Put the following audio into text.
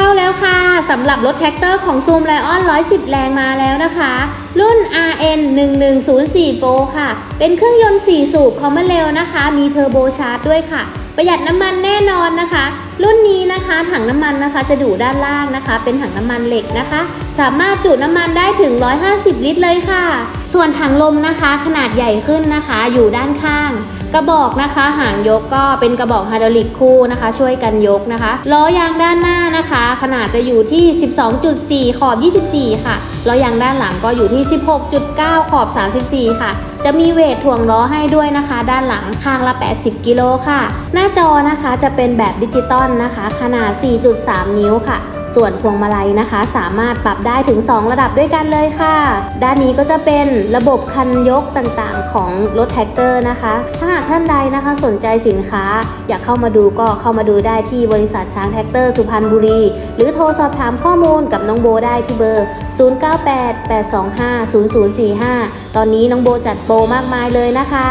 เข้าแล้วค่ะสำหรับรถแท็กเตอร์ของซูมไลออน110 แรงมาแล้วนะคะ รุ่น RN 1104 Pro ค่ะ เป็นเครื่องยนต์ 4 สูบคอมมอนเรลนะคะ มีเทอร์โบชาร์จด้วยค่ะ ประหยัดน้ำมันแน่นอนนะคะ รุ่นนี้นะคะ ถังน้ำมันนะคะ จะอยู่ด้านล่างนะคะ เป็นถังน้ำมันเหล็กนะคะ สามารถจุน้ำมันได้ถึง 150 ลิตรเลยค่ะ ส่วนถังลมนะคะ ขนาดใหญ่ขึ้นนะคะ อยู่ด้านข้างกระบอกนะคะหางยกก็เป็นกระบอกไฮดรอลิกคู่นะคะ ช่วยกันยกนะคะล้อยางด้านหน้านะคะ ขนาดจะอยู่ที่ 12.4 ขอบ 24 ค่ะล้อยางด้านหลังก็อยู่ที่ 16.9 ขอบ 34 ค่ะ จะมีเวทถ่วงล้อให้ด้วยนะคะ ด้านหลังข้างละ 80 กิโลค่ะ หน้าจอนะคะจะเป็นแบบดิจิตอลนะคะ ขนาด 4.3 นิ้วค่ะ ส่วนพวงมาลัยนะคะ สามารถปรับได้ถึง 2 ระดับด้วยกันเลยค่ะ ด้านนี้ก็จะเป็นระบบคันยกต่างๆ ของรถแท็กเตอร์นะคะ ถ้าหากท่านใดนะคะสนใจสินค้า อยากเข้ามาดูก็เข้ามาดูได้ที่บริษัทช้างแท็กเตอร์สุพรรณบุรี หรือโทรสอบถามข้อมูลกับน้องโบได้ที่เบอร์ 0988250045 ตอนนี้น้องโบจัดโปรมากมายเลยนะคะ